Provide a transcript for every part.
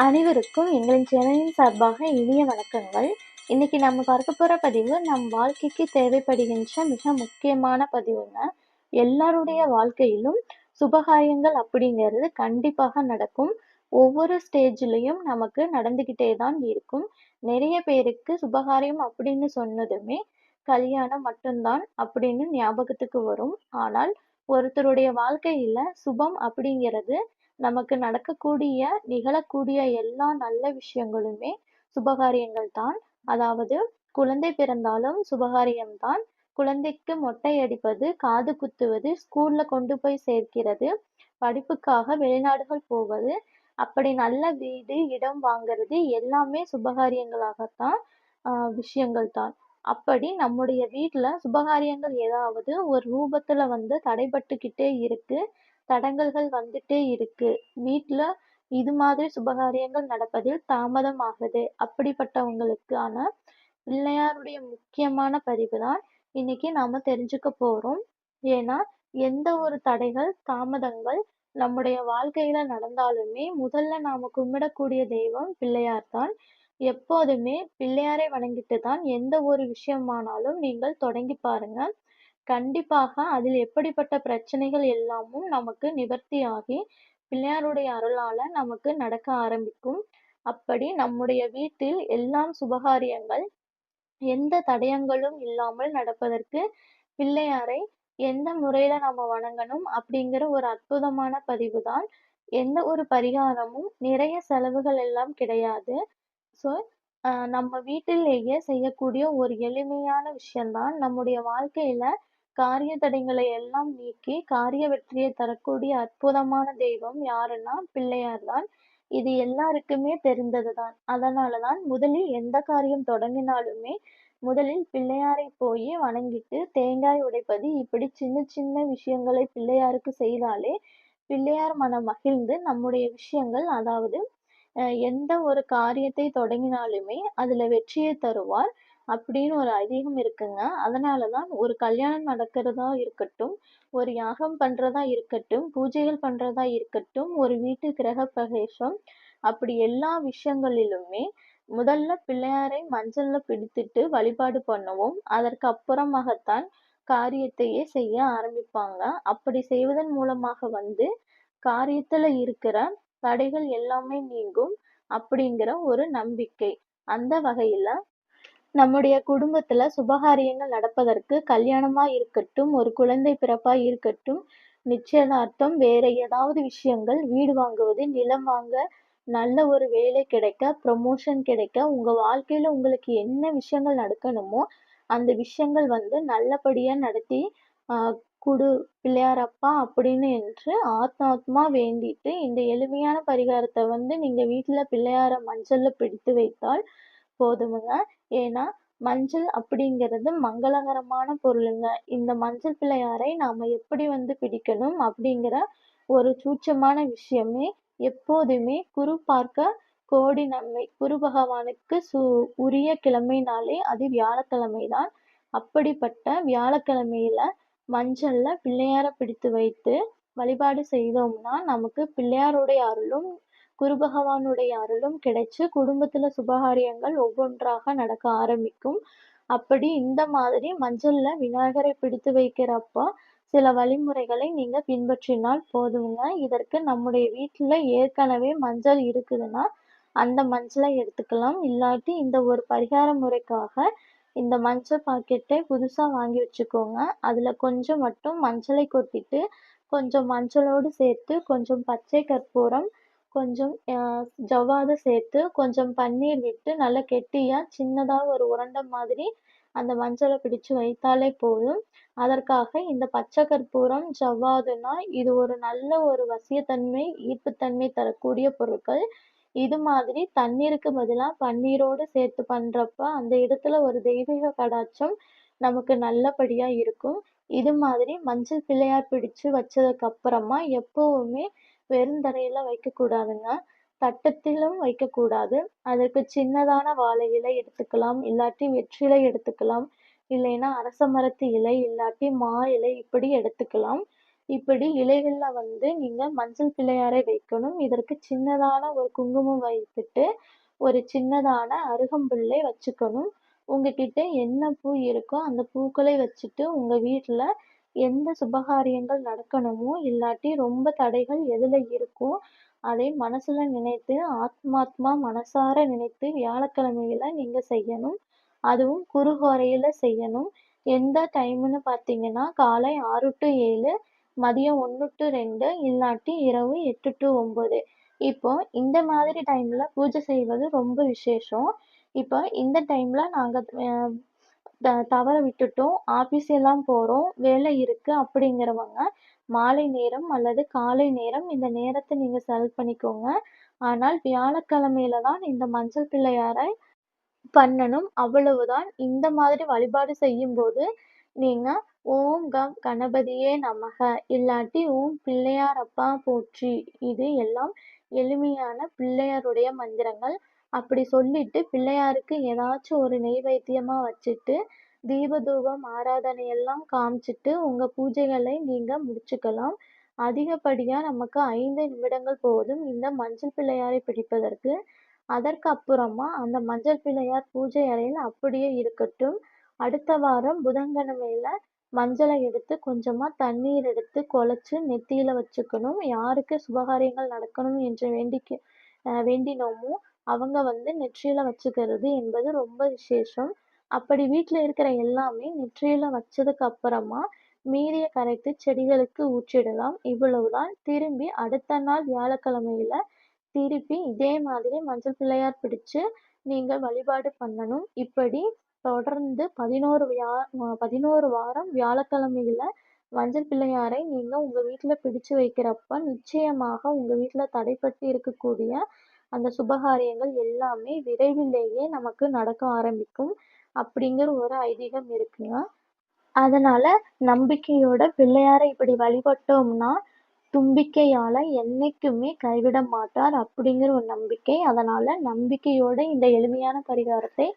அனைவருக்கும் எங்களின் சேனலின் சார்பாக இனிய வணக்கங்கள். இன்னைக்கு நம்ம பார்க்க போகிற பதிவு நம் வாழ்க்கைக்கு தேவைப்படுகின்ற மிக முக்கியமான பதிவுங்க எல்லாருடைய வாழ்க்கையிலும் சுபகாரியங்கள் அப்படிங்கிறது கண்டிப்பாக நடக்கும். ஒவ்வொரு ஸ்டேஜ்லேயும் நமக்கு நடந்துக்கிட்டே தான் இருக்கும். நிறைய பேருக்கு சுபகாரியம் அப்படின்னு சொன்னதுமே கல்யாணம் மட்டும்தான் அப்படின்னு ஞாபகத்துக்கு வரும். ஆனால் ஒருத்தருடைய வாழ்க்கையில சுபம் அப்படிங்கிறது நமக்கு நடக்கக்கூடிய நிகழக்கூடிய எல்லா நல்ல விஷயங்களுமே சுபகாரியங்கள் தான். அதாவது குழந்தை பிறந்தாலும் சுபகாரியம்தான் குழந்தைக்கு மொட்டை அடிப்பது காது குத்துவது ஸ்கூல்ல கொண்டு போய் சேர்க்கிறது படிப்புக்காக வெளிநாடுகள் போவது அப்படி நல்ல வீடு இடம் வாங்கிறது எல்லாமே சுபகாரியங்களாகத்தான் ஆஹ் விஷயங்கள் தான். அப்படி நம்முடைய வீட்டுல சுபகாரியங்கள் ஏதாவது ஒரு ரூபத்துல வந்து தடைபட்டுக்கிட்டே இருக்கு. தடங்கல்கள் வந்துட்டே இருக்கு. வீட்டுல இது மாதிரி சுபகாரியங்கள் நடப்பதில் தாமதம் ஆகுது அப்படிப்பட்டவங்களுக்கான பிள்ளையாருடைய முக்கியமான பதிவு தான் இன்னைக்கு நாம தெரிஞ்சுக்க போறோம். ஏன்னா எந்த ஒரு தடைகள் தாமதங்கள் நம்முடைய வாழ்க்கையில நடந்தாலுமே முதல்ல நாம கும்பிடக்கூடிய தெய்வம் பிள்ளையார் தான் எப்போதுமே பிள்ளையாரை வணங்கிட்டு தான் எந்த ஒரு விஷயமானாலும் நீங்கள் தொடங்கி பாருங்க. கண்டிப்பாக அதில் எப்படிப்பட்ட பிரச்சனைகள் எல்லாமும் நமக்கு நிவர்த்தியாகி பிள்ளையாருடைய அருளால நமக்கு நடக்க ஆரம்பிக்கும். அப்படி நம்முடைய வீட்டில் எல்லாம் சுபகாரியங்கள் எந்த தடயங்களும் இல்லாமல் நடப்பதற்கு பிள்ளையாரை எந்த முறையில நம்ம வணங்கணும் அப்படிங்கிற ஒரு அற்புதமான பதிவு தான் எந்த ஒரு பரிகாரமும் நிறைய செலவுகள் எல்லாம் கிடையாது. ஸோ நம்ம வீட்டிலேயே செய்யக்கூடிய ஒரு எளிமையான விஷயம்தான் நம்முடைய வாழ்க்கையில காரிய தடைகளை எல்லாம் நீக்கி காரிய வெற்றியை தரக்கூடிய அற்புதமான தெய்வம் யாருன்னா பிள்ளையார் தான். இது எல்லாருக்குமே தெரிந்தது தான் அதனால தான் முதலில் எந்த காரியம் தொடங்கினாலுமே முதலில் பிள்ளையாரை போய் வணங்கிட்டு தேங்காய் உடைப்பது இப்படி சின்ன சின்ன விஷயங்களை பிள்ளையாருக்கு செய்தாலே பிள்ளையார் மனம் மகிழ்ந்து நம்முடைய விஷயங்கள் அதாவது எந்த ஒரு காரியத்தை தொடங்கினாலுமே அதுல வெற்றியை தருவார். அப்படின்னு ஒரு ஐதீகம் இருக்குங்க. அதனால தான் ஒரு கல்யாணம் நடக்கிறதா இருக்கட்டும் ஒரு யாகம் பண்ணுறதா இருக்கட்டும் பூஜைகள் பண்ணுறதா இருக்கட்டும் ஒரு வீட்டு கிரக பிரவேசம் அப்படி எல்லா விஷயங்களிலுமே முதல்ல பிள்ளையாரை மஞ்சள்ல பிடித்துட்டு வழிபாடு பண்ணுவோம். அதற்கு அப்புறமாகத்தான் காரியத்தையே செய்ய ஆரம்பிப்பாங்க. அப்படி செய்வதன் மூலமாக வந்து காரியத்துல இருக்கிற தடைகள் எல்லாமே நீங்கும் அப்படிங்கிற ஒரு நம்பிக்கை. அந்த வகையில நம்முடைய குடும்பத்துல சுபகாரியங்கள் நடப்பதற்கு கல்யாணமா இருக்கட்டும் ஒரு குழந்தை பிறப்பா இருக்கட்டும் நிச்சயதார்த்தம் வேற ஏதாவது விஷயங்கள் வீடு வாங்குவது நிலம் வாங்க நல்ல ஒரு வேலை கிடைக்க ப்ரொமோஷன் கிடைக்க உங்க வாழ்க்கையில உங்களுக்கு என்ன விஷயங்கள் நடக்கணுமோ அந்த விஷயங்கள் வந்து நல்லபடியா நடத்தி ஆஹ் குடு பிள்ளையாரப்பா அப்படின்னு என்று ஆத்மாத்மா வேண்டிட்டு இந்த எளிமையான பரிகாரத்தை வந்து நீங்க வீட்டுல பிள்ளையார மஞ்சள்ல பிடித்து வைத்தால் போதுமுங்க. ஏன்னா மஞ்சள் அப்படிங்கிறது மங்களகரமான பொருளுங்க. இந்த மஞ்சள் பிள்ளையாரை நாம எப்படி வந்து பிடிக்கணும் அப்படிங்கிற ஒரு சூட்சமான விஷயமே எப்போதுமே குரு பார்க்க கோடி நன்மை. குரு பகவானுக்கு சு உரிய கிழமைனாலே அது வியாழக்கிழமை தான் அப்படிப்பட்ட வியாழக்கிழமையில மஞ்சள்ல பிள்ளையார பிடித்து வைத்து வழிபாடு செய்தோம்னா நமக்கு பிள்ளையாருடைய அருளும் குரு பகவானுடைய அருளும் கிடைச்சு குடும்பத்துல சுபகாரியங்கள் ஒவ்வொன்றாக நடக்க ஆரம்பிக்கும். அப்படி இந்த மாதிரி மஞ்சள்ல விநாயகரை பிடித்து வைக்கிறப்ப சில வழிமுறைகளை நீங்க பின்பற்றினால் போதுங்க. இதற்கு நம்முடைய வீட்டுல ஏற்கனவே மஞ்சள் இருக்குதுன்னா அந்த மஞ்சளை எடுத்துக்கலாம். இல்லாட்டி இந்த ஒரு பரிகார முறைக்காக இந்த மஞ்சள் பாக்கெட்டை புதுசா வாங்கி வச்சுக்கோங்க. அதுல கொஞ்சம் மட்டும் மஞ்சளை கொட்டிட்டு கொஞ்சம் மஞ்சளோடு சேர்த்து கொஞ்சம் பச்சை கற்பூரம் கொஞ்சம் ஜவ்வாது சேர்த்து கொஞ்சம் பன்னீர் விட்டு நல்லா கெட்டியாக சின்னதாக ஒரு உருண்டை மாதிரி அந்த மஞ்சளை பிடிச்சு வைத்தாலே போதும். அதற்காக இந்த பச்சை கற்பூரம் ஜவ்வாதுனா இது ஒரு நல்ல ஒரு வசியத்தன்மை ஈர்ப்புத்தன்மை தரக்கூடிய பொருட்கள். இது மாதிரி தண்ணீருக்கு பதிலாக பன்னீரோடு சேர்த்து பண்ணுறப்ப அந்த இடத்துல ஒரு தெய்வீக கடாட்சம் நமக்கு நல்லபடியாக இருக்கும். இது மாதிரி மஞ்சள் பிள்ளையார் பிடிச்சு வச்சதுக்கு அப்புறமா எப்போவுமே வெறுந்தரையில வைக்கக்கூடாதுங்க. தட்டத்திலும் வைக்கக்கூடாது. அதற்கு சின்னதான வாழை இலை எடுத்துக்கலாம். இல்லாட்டி வெற்றிலை எடுத்துக்கலாம். இல்லைன்னா அரச மரத்து இலை இல்லாட்டி மா இலை இப்படி எடுத்துக்கலாம். இப்படி இலைகள்ல வந்து நீங்க மஞ்சள் பிள்ளையாரை வைக்கணும். இதற்கு சின்னதான ஒரு குங்குமம் வைத்துட்டு, ஒரு சின்னதான அருகம்புல்லை வச்சுக்கணும். உங்ககிட்ட என்ன பூ இருக்கோ அந்த பூக்களை வச்சுட்டு உங்க வீட்டில் எந்த சுபகாரியங்கள் நடக்கணுமோ, இல்லாட்டி ரொம்ப தடைகள் எதுல இருக்கோ, அதை மனசுல நினைத்து ஆத்மாத்மா மனசார நினைத்து வியாழக்கிழமையில நீங்க செய்யணும். அதுவும் குருஹோரையில செய்யணும். எந்த டைம்னு பார்த்தீங்கன்னா, காலை ஆறு டு ஏழு மதியம் ஒன்று டு ரெண்டு இல்லாட்டி இரவு எட்டு டு ஒம்பது இப்போ இந்த மாதிரி டைம்ல பூஜை செய்வது ரொம்ப விசேஷம். இப்போ இந்த டைம்ல நாங்கள் த தவற விட்டுட்டோம். ஆஃபீஸ் எல்லாம் போறோம், வேலை இருக்கு அப்படிங்கிறவங்க மாலை நேரம் அல்லது காலை நேரம் இந்த நேரத்தை நீங்க செலக்ட் பண்ணிக்கோங்க. ஆனால் வியாழக்கிழமையில தான் இந்த மஞ்சள் பிள்ளையாரை பண்ணணும். அவ்வளவுதான். இந்த மாதிரி வழிபாடு செய்யும்போது நீங்க ஓம் கம் கணபதியே நமக இல்லாட்டி ஓம் பிள்ளையாரப்பா போற்றி இது எல்லாம் எளிமையான பிள்ளையாருடைய மந்திரங்கள். அப்படி சொல்லிட்டு பிள்ளையாருக்கு ஏதாச்சும் ஒரு நெய்வேத்தியமா வச்சுட்டு, தீபதூபம் ஆராதனையெல்லாம் ஆராதனை எல்லாம் காமிச்சிட்டு உங்க பூஜைகளை நீங்க முடிச்சுக்கலாம். அதிகப்படியா நமக்கு ஐந்து நிமிடங்கள் போதும் இந்த மஞ்சள் பிள்ளையாரை பிடிப்பதற்கு. அதற்கு அப்புறமா அந்த மஞ்சள் பிள்ளையார் பூஜை அறையில் அப்படியே இருக்கட்டும். அடுத்த வாரம் புதன்கிழமையில மஞ்சளை எடுத்து கொஞ்சமா தண்ணீர் எடுத்து குழச்சு நெத்தியில வச்சுக்கணும். யாருக்கு சுபகாரியங்கள் நடக்கணும் என்று வேண்டிக்க வேண்டினோமோ அவங்க வந்து நெற்றியில் வச்சுக்கிறது என்பது ரொம்ப விசேஷம். அப்படி வீட்டில் இருக்கிற எல்லாமே நெற்றியில் வச்சதுக்கு அப்புறமா மீதிய கரைத்து செடிகளுக்கு ஊற்றிடலாம். இவ்வளவுதான். திரும்பி அடுத்த நாள் வியாழக்கிழமையில திருப்பி இதே மாதிரி மஞ்சள் பிள்ளையார் பிடிச்சு நீங்கள் வழிபாடு பண்ணணும். இப்படி தொடர்ந்து பதினோரு வியா பதினோரு வாரம் வியாழக்கிழமையில மஞ்சள் பிள்ளையாரை நீங்கள் உங்கள் வீட்டில் பிடிச்சு வைக்கிறப்ப நிச்சயமாக உங்கள் வீட்டில் தடைப்பட்டு இருக்கக்கூடிய அந்த சுபகாரியங்கள் எல்லாமே விரைவிலேயே நமக்கு நடக்க ஆரம்பிக்கும். அப்படிங்கிற ஒரு ஐதீகம் இருக்குங்க. அதனால நம்பிக்கையோட பிள்ளையாரை இப்படி வழிபட்டோம்னா, தும்பிக்கையால என்னைக்குமே கைவிட மாட்டார் அப்படிங்கிற ஒரு நம்பிக்கை. அதனால நம்பிக்கையோட இந்த எளிமையான பரிகாரத்தை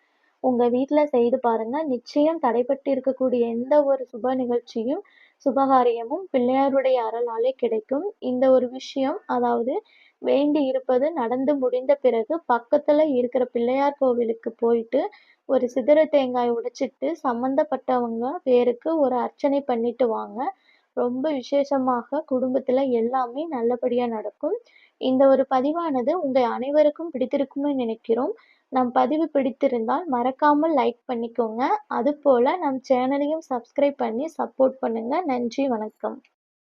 உங்க வீட்ல செய்து பாருங்க. நிச்சயம் தடைப்பட்டு இருக்கக்கூடிய எந்த ஒரு சுப நிகழ்ச்சியும், சுபகாரியமும் பிள்ளையாருடைய அருளாலே கிடைக்கும். இந்த ஒரு விஷயம் அதாவது வேண்டி இருப்பது நடந்து முடிந்த பிறகு பக்கத்துல இருக்கிற பிள்ளையார் கோவிலுக்கு போயிட்டு, ஒரு சிதற தேங்காய் உடைச்சிட்டு சம்மந்தப்பட்டவங்க பேருக்கு ஒரு அர்ச்சனை பண்ணிட்டு வாங்க. ரொம்ப விசேஷமாக குடும்பத்துல எல்லாமே நல்லபடியா நடக்கும். இந்த ஒரு பதிவானது உங்க அனைவருக்கும் பிடித்திருக்கும்னு நினைக்கிறோம். நம் பதிவு பிடித்திருந்தால் மறக்காமல் லைக் பண்ணிக்கோங்க. அதுபோல நம் சேனலையும் சப்ஸ்கிரைப் பண்ணி சப்போர்ட் பண்ணுங்க. நன்றி, வணக்கம்.